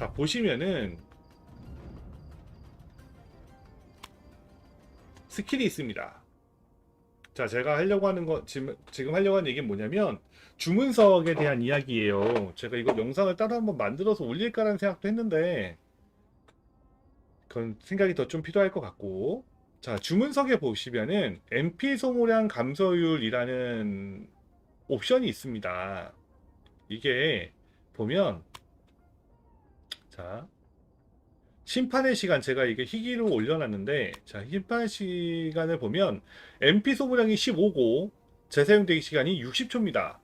자 보시면은 스킬이 있습니다. 자 제가 하려고 하는 거 지금 지금 하려고 하는 얘기는 뭐냐면 주문석에 대한 이야기예요. 제가 이거 영상을 따로 한번 만들어서 올릴까라는 생각도 했는데 그건 생각이 더 좀 필요할 것 같고 자 주문석에 보시면은 MP 소모량 감소율이라는 옵션이 있습니다. 이게 보면 자 심판의 시간 제가 이게 희귀로 올려놨는데 자 심판의 시간을 보면 MP 소모량이 15고 재사용되기 시간이 60초입니다.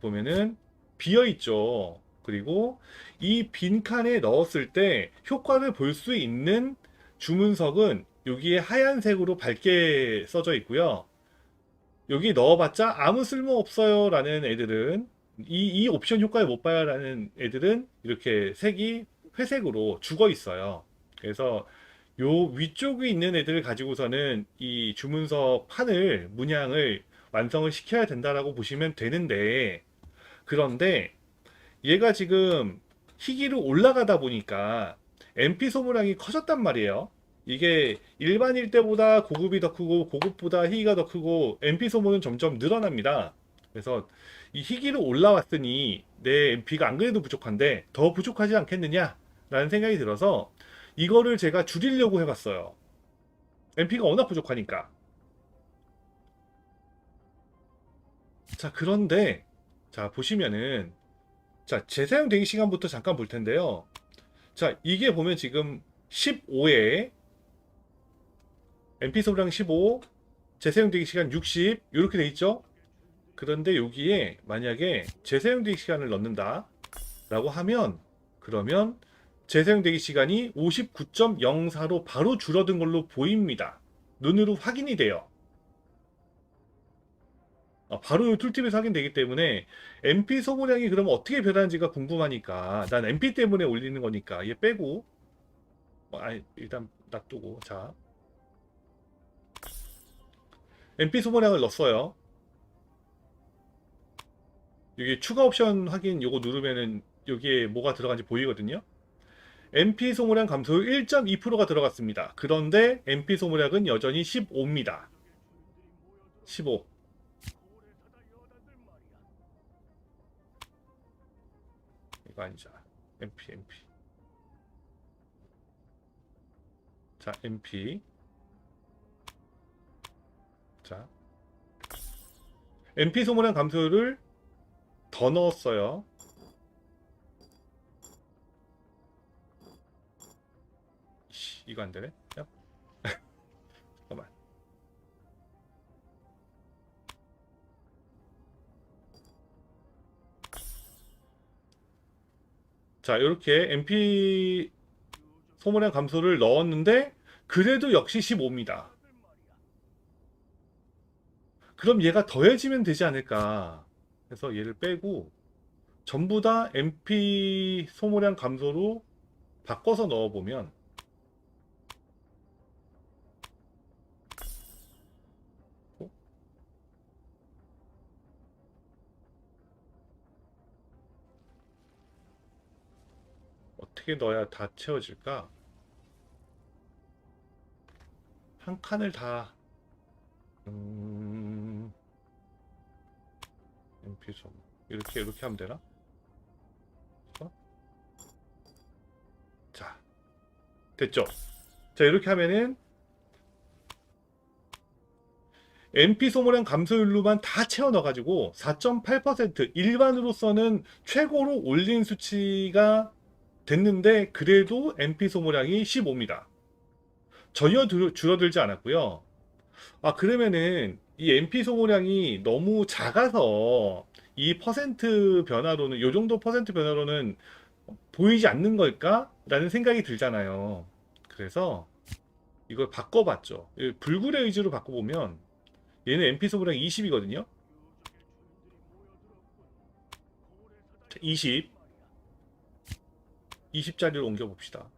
보면은 비어 있죠. 그리고 이 빈칸에 넣었을 때 효과를 볼 수 있는 주문석은 여기에 하얀색으로 밝게 써져 있고요. 여기 넣어봤자 아무 쓸모 없어요 라는 애들은 이, 이 옵션 효과를 못 봐요 라는 애들은 이렇게 색이 회색으로 죽어 있어요. 그래서 요 위쪽에 있는 애들을 가지고서는 이 주문석 판을 문양을 완성을 시켜야 된다라고 보시면 되는데 그런데 얘가 지금 희귀로 올라가다 보니까 MP 소모량이 커졌단 말이에요. 이게 일반일 때보다 고급이 더 크고 고급보다 희귀가 더 크고 MP 소모는 점점 늘어납니다. 그래서 이 희귀로 올라왔으니 내 MP가 안 그래도 부족한데 더 부족하지 않겠느냐 라는 생각이 들어서 이거를 제가 줄이려고 해봤어요. MP가 워낙 부족하니까. 자, 그런데, 자, 보시면은, 자, 재사용 대기 시간부터 잠깐 볼 텐데요. 자, 이게 보면 지금 15에 MP 소량 15, 재사용 대기 시간 60, 이렇게 돼 있죠? 그런데 여기에 만약에 재사용 대기 시간을 넣는다 라고 하면 그러면 재사용 대기 시간이 59.04로 바로 줄어든 걸로 보입니다. 눈으로 확인이 돼요. 아, 바로 툴팁에서 확인되기 때문에 MP 소모량이 그러면 어떻게 변하는지가 궁금하니까 난 MP 때문에 올리는 거니까 얘 빼고 어, 아니 일단 놔두고 자 MP 소모량을 넣었어요. 여기 추가 옵션 확인 요거 누르면은 여기에 뭐가 들어간지 보이거든요. MP 소모량 감소율 1.2%가 들어갔습니다. 그런데 MP 소모량은 여전히 15입니다. 15. 이거 아니잖아. MP, MP. 자, MP. 자. MP 소모량 감소율을 더 넣었어요. 씨, 이거 안 되네. 야. 잠깐만. 자, 이렇게 MP 소모량 감소를 넣었는데 그래도 역시 15입니다. 그럼 얘가 더해지면 되지 않을까? 해서 얘를 빼고 전부 다 MP 소모량 감소로 바꿔서 넣어보면 어? 어떻게 넣어야 다 채워질까? 한 칸을 다 음... MP 소모 이렇게 이렇게 하면 되나? 어? 자 됐죠? 자 이렇게 하면은 MP 소모량 감소율로만 다 채워 넣어가지고 4.8% 일반으로서는 최고로 올린 수치가 됐는데 그래도 MP 소모량이 15입니다. 전혀 들- 줄어들지 않았고요. 아 그러면은 이 MP 소모량이 너무 작아서 이 퍼센트 변화로는 요 정도 퍼센트 변화로는 보이지 않는 걸까? 라는 생각이 들잖아요. 그래서 이걸 바꿔봤죠. 이 불굴의 의지로 바꿔보면 얘는 MP 소모량 20이거든요. 20 20짜리로 옮겨봅시다.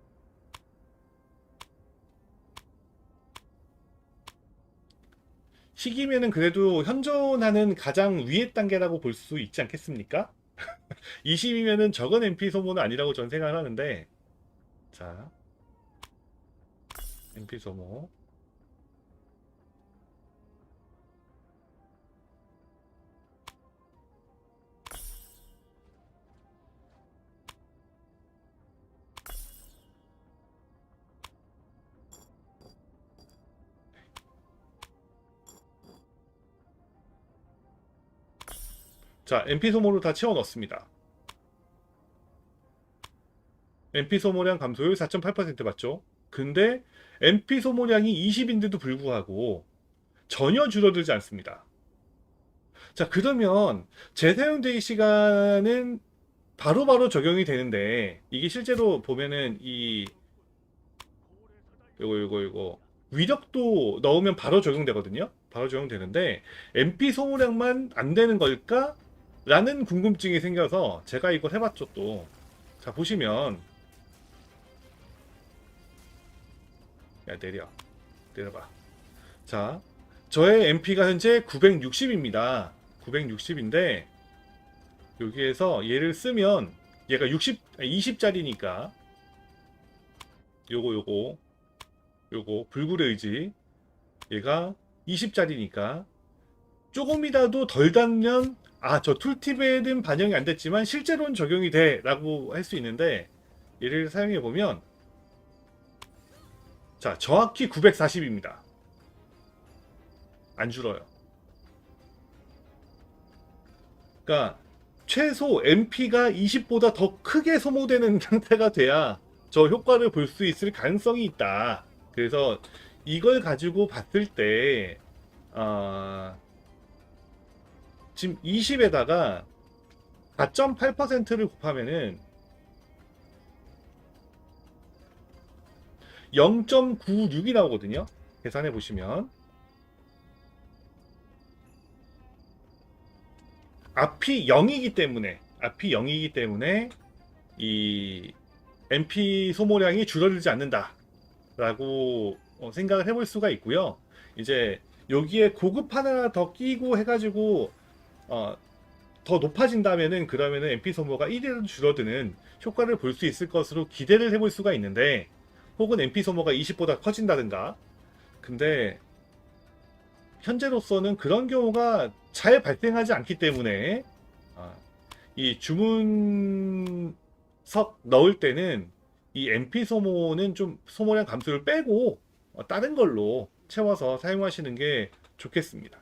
시기면은 그래도 현존하는 가장 위의 단계라고 볼 수 있지 않겠습니까? 20이면은 적은 MP 소모는 아니라고 전 생각을 하는데. 자. MP 소모 자, MP 소모로 다 채워 넣습니다. MP 소모량 감소율 4.8% 맞죠? 근데 MP 소모량이 20인데도 불구하고 전혀 줄어들지 않습니다. 자, 그러면 재사용 대기 시간은 바로 바로 적용이 되는데 이게 실제로 보면은 이 요거 요거 요거 위력도 넣으면 바로 적용되거든요. 바로 적용되는데 MP 소모량만 안 되는 걸까? 라는 궁금증이 생겨서 제가 이걸 해봤죠 또. 자 보시면 야 내려 내려봐. 자 저의 MP가 현재 960입니다. 960인데 여기에서 얘를 쓰면 얘가 60 20짜리니까 요거 요거 요거 불굴의 의지 얘가 20짜리니까 조금이라도 덜 달면 아 저 툴팁에는 반영이 안 됐지만 실제로는 적용이 돼 라고 할 수 있는데 얘를 사용해 보면 자 정확히 940입니다. 안 줄어요. 그러니까 최소 MP가 20보다 더 크게 소모되는 상태가 돼야 저 효과를 볼 수 있을 가능성이 있다. 그래서 이걸 가지고 봤을 때 아, 지금 20에다가 4.8%를 곱하면은 0.96이 나오거든요. 계산해 보시면 앞이 0이기 때문에 앞이 0이기 때문에 이 MP 소모량이 줄어들지 않는다라고 어, 생각을 해볼 수가 있고요. 이제 여기에 고급 하나 더 끼고 해가지고 어, 더 높아진다면은 그러면은 MP 소모가 1이라도 줄어드는 효과를 볼 수 있을 것으로 기대를 해볼 수가 있는데 혹은 MP 소모가 20보다 커진다든가 근데 현재로서는 그런 경우가 잘 발생하지 않기 때문에 아, 이 주문석 넣을 때는 이 MP 소모는 좀 소모량 감소를 빼고 어, 다른 걸로 채워서 사용하시는 게 좋겠습니다.